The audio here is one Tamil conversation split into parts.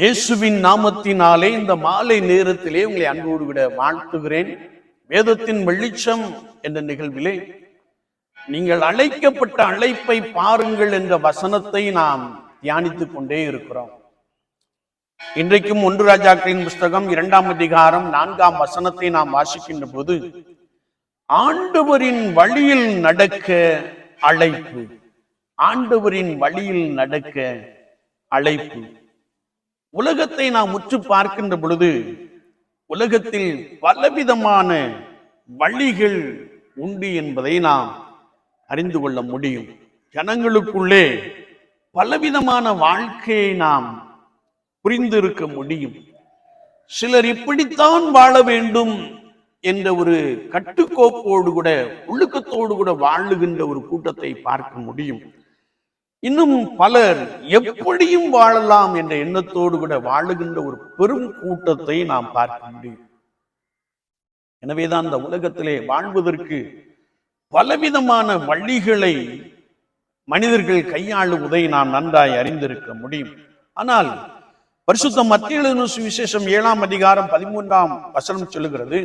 இயேசுவின் நாமத்தினாலே இந்த மாலை நேரத்திலே உங்களை அன்போடு விட வாழ்த்துகிறேன். வேதத்தின் வெளிச்சம் என்ற நிகழ்விலே நீங்கள் அழைக்கப்பட்ட அழைப்பை பாருங்கள் என்ற வசனத்தை நாம் தியானித்துக் கொண்டே இருக்கிறோம். இன்றைக்கும் ஒன்று ராஜாக்களின் புஸ்தகம் இரண்டாம் அதிகாரம் நான்காம் வசனத்தை நாம் வாசிக்கின்ற போது ஆண்டவரின் வழியில் நடக்க அழைப்பு ஆண்டவரின் வழியில் நடக்க அழைப்பு. உலகத்தை நாம் உற்று பார்க்கின்ற பொழுது உலகத்தில் பலவிதமான வழிகள் உண்டு என்பதை நாம் அறிந்து கொள்ள முடியும். ஜனங்களுக்குள்ளே பலவிதமான வாழ்க்கையை நாம் புரிந்திருக்க முடியும். சிலர் இப்படித்தான் வாழ வேண்டும் என்ற ஒரு கட்டுக்கோப்போடு கூட ஒழுக்கத்தோடு கூட வாழுகின்ற ஒரு கூட்டத்தை பார்க்க முடியும். இன்னும் பலர் எப்படியும் வாழலாம் என்ற எண்ணத்தோடு கூட வாழுகின்ற ஒரு பெரும் கூட்டத்தை நாம் பார்க்க முடியும். எனவேதான் இந்த உலகத்திலே வாழ்வதற்கு பலவிதமான வழிகளை மனிதர்கள் கையாளுவதை நாம் நன்றாய் அறிந்திருக்க முடியும். ஆனால் பரிசுத்த மத்திய சுவிசேஷம் ஏழாம் அதிகாரம் பதிமூன்றாம் வசனம் சொல்லுகிறது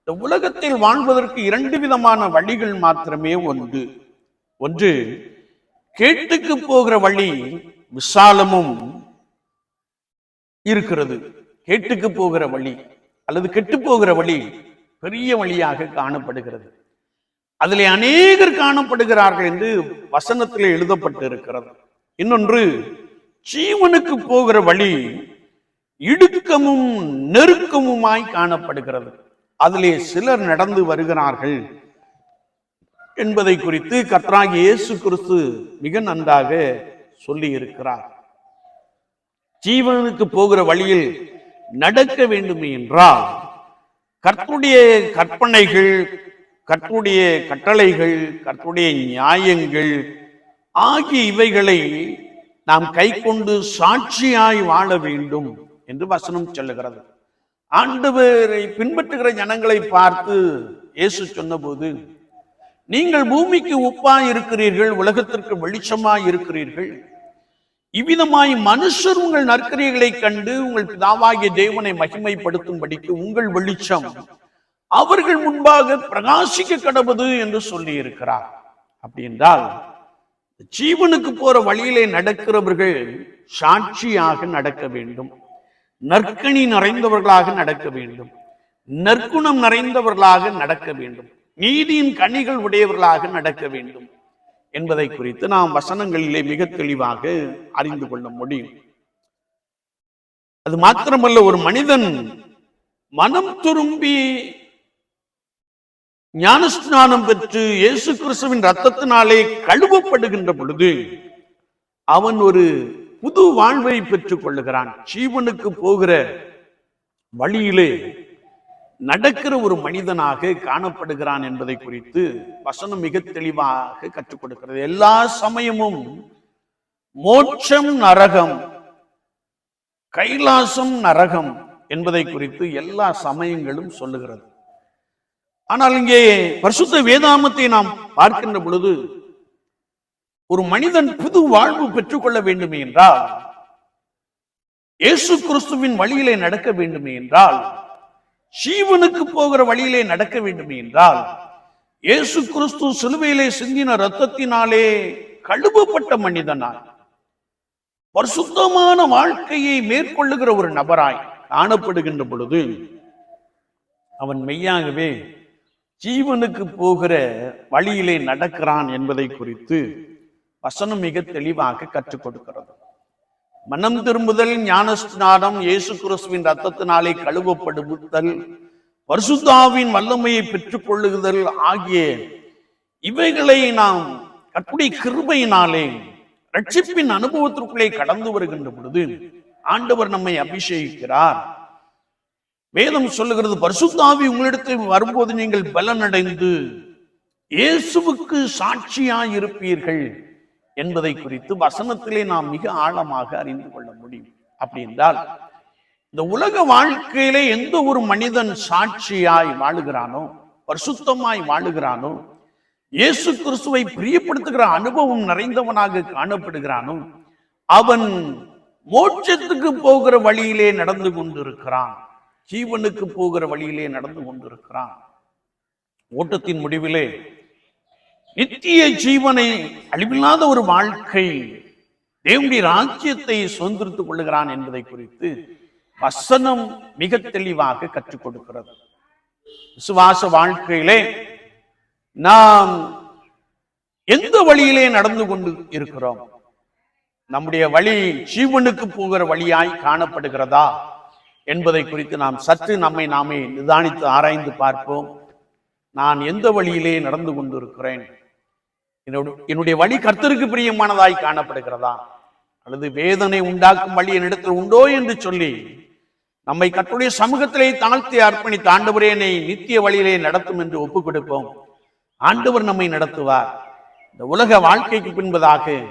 இந்த உலகத்தில் வாழ்வதற்கு இரண்டு விதமான வழிகள் மாத்திரமே உண்டு. ஒன்று கேட்டுக்கு போகிற வழி விசாலமும் இருக்கிறது. கேட்டுக்கு போகிற வழி அல்லது கெட்டு போகிற வழி பெரிய வழியாக காணப்படுகிறது. அதிலே அநேகர் காணப்படுகிறார்கள் என்று வசனத்தில் எழுதப்பட்டு இருக்கிறது இன்னொன்று ஜீவனுக்கு போகிற வழி இடுக்கமும் நெருக்கமுமாய் காணப்படுகிறது. அதிலே சிலர் நடந்து வருகிறார்கள். என்பதை குறித்து கத்ராகி இயேசு கிறிஸ்து மிக நன்றாக சொல்லி இருக்கிறார் ஜீவனுக்கு போகிற வழியில் நடக்க வேண்டும் என்றால் கர்த்துடைய கற்பனைகள் கர்த்துடைய கட்டளைகள் கர்த்துடைய நியாயங்கள் ஆகிய இவைகளை நாம் கை கொண்டு சாட்சியாய் வாழ வேண்டும் என்று வசனம் சொல்லுகிறது. ஆண்டவரை பின்பற்றுகிற ஜனங்களை பார்த்து இயேசு சொன்னபோது நீங்கள் பூமிக்கு உப்பாய் இருக்கிறீர்கள் உலகத்திற்கு வெளிச்சமாய் இருக்கிறீர்கள் இவ்விதமாய் மனுஷர் உங்கள் நற்கரியங்களை கண்டு உங்கள் பிதாவாகிய தேவனை மகிமைப்படுத்தும்படிக்கு உங்கள் வெளிச்சம் அவர்கள் முன்பாக பிரகாசிக்க கடவுது என்று சொல்லி இருக்கிறார் அப்படி என்றால் ஜீவனுக்கு போற வழியிலே நடக்கிறவர்கள் சாட்சியாக நடக்க வேண்டும். நற்கணி நிறைந்தவர்களாக நடக்க வேண்டும். நற்குணம் நிறைந்தவர்களாக நடக்க வேண்டும். நீதியின் கனிகள் உடையவர்களாக நடக்க வேண்டும் என்பதை குறித்து நாம் வசனங்களிலே மிக தெளிவாக அறிந்து கொள்ள முடியும். அது மாத்திரமல்ல ஒரு மனிதன் மனம் துரும்பி ஞானஸ்நானம் பெற்று இயேசு கிறிஸ்துவின் ரத்தத்தினாலே கழுவப்படுகின்ற பொழுது அவன் ஒரு புது வாழ்வை பெற்றுக் கொள்ளுகிறான். ஜீவனுக்கு போகிற வழியிலே நடக்கிற ஒரு மனிதனாக காணப்படுகிறான் என்பதை குறித்து வசனம் மிக தெளிவாக கற்றுக் கொடுக்கிறது. எல்லா சமயமும் மோட்சம் நரகம் கைலாசம் நரகம் என்பதை குறித்து எல்லா சமயங்களும் சொல்லுகிறது. ஆனால் இங்கே பரிசுத்த வேதாமத்தை நாம் பார்க்கின்ற பொழுது ஒரு மனிதன் புது வாழ்வு பெற்றுக்கொள்ள வேண்டுமே என்றால் இயேசு கிறிஸ்துவின் வழியிலே நடக்க வேண்டுமே என்றால் ஜீவனுக்கு போகிற வழியிலே நடக்க வேண்டும் என்றால் இயேசு கிறிஸ்து சிலுவையிலே சிந்தின ரத்தத்தினாலே கழுவப்பட்ட மனிதனாய் பரிசுத்தமான வாழ்க்கையை மேற்கொள்ளுகிற ஒரு நபராய் காணப்படுகின்ற பொழுது அவன் மெய்யாகவே ஜீவனுக்கு போகிற வழியிலே நடக்கிறான் என்பதை குறித்து வசனம் மிக தெளிவாக கற்றுக் கொடுக்கிறது. மனம் திரும்புதல் ஞானஸ்நானம் இயேசு கிறிஸ்துவின் ரத்தத்தினாலே கழுவப்படுதல் பரிசுத்தாவின் வல்லமையை பெற்றுக் கொள்ளுதல் ஆகிய இவைகளை நாம் கற்புடைய கிருபையினாலே ரட்சிப்பின் அனுபவத்திற்குள்ளே கடந்து வருகின்ற பொழுது ஆண்டவர் நம்மை அபிஷேகிக்கிறார். வேதம் சொல்லுகிறது பரிசுத்தாவி உங்களிடத்தில் வரும்போது நீங்கள் பலனடைந்து இயேசுவுக்கு சாட்சியாய் இருப்பீர்கள் என்பதை குறித்து வசனத்திலே நாம் மிக ஆழமாக அறிந்து கொள்ள முடியும். அப்படி என்றால் இந்த உலக வாழ்க்கையிலே எந்த ஒரு மனிதன் சாட்சியாய் வாழுகிறானோ பரிசுத்தமாய் வாழுகிறானோ இயேசு கிறிஸ்துவை பிரியப்படுத்துகிற அனுபவம் நிறைந்தவனாக காணப்படுகிறானோ அவன் மோட்சத்துக்கு போகிற வழியிலே நடந்து கொண்டிருக்கிறான். ஜீவனுக்கு போகிற வழியிலே நடந்து கொண்டிருக்கிறான். ஓட்டத்தின் முடிவிலே நித்திய ஜீவனை அழிவில்லாத ஒரு வாழ்க்கை தேவனுடைய ராஜ்யத்தை சுதந்திரித்துக் கொள்ளுகிறான் என்பதை குறித்து வசனம் மிக தெளிவாக கற்றுக் கொடுக்கிறது. விசுவாச வாழ்க்கையிலே நாம் எந்த வழியிலே நடந்து கொண்டு இருக்கிறோம்? நம்முடைய வழி ஜீவனுக்கு போகிற வழியாய் காணப்படுகிறதா என்பதை குறித்து நாம் சற்று நம்மை நாமே நிதானித்து ஆராய்ந்து பார்ப்போம். நான் எந்த வழியிலே நடந்து கொண்டிருக்கிறேன்? என்னுடைய வழி கர்த்தருக்கு பிரியமானதாய் காணப்படுகிறதா? அல்லது வேதனை உண்டாக்கும் வழி என்னிடத்தில் உண்டோ என்று சொல்லி நம்மை கற்றுடைய சமூகத்திலே தாழ்த்தி அர்ப்பணி ஆண்டவரே என்னை நித்திய வழியிலே நடத்தும் என்று ஒப்புக் கொடுப்போம். ஆண்டவர் நம்மை நடத்துவார். இந்த உலக வாழ்க்கைக்கு பின்பதாக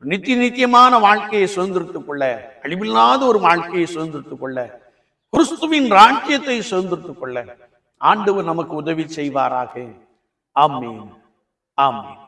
நித்திய நித்தியமான வாழ்க்கையை சுதந்திரத்துக் கொள்ள அழிவில்லாத ஒரு வாழ்க்கையை சுதந்திரத்துக் கொள்ள கிறிஸ்துவின் ராஜ்யத்தை சுதந்திரத்துக் கொள்ள ஆண்டவர் நமக்கு உதவி செய்வாராக. ஆமீன். ஆமீன்.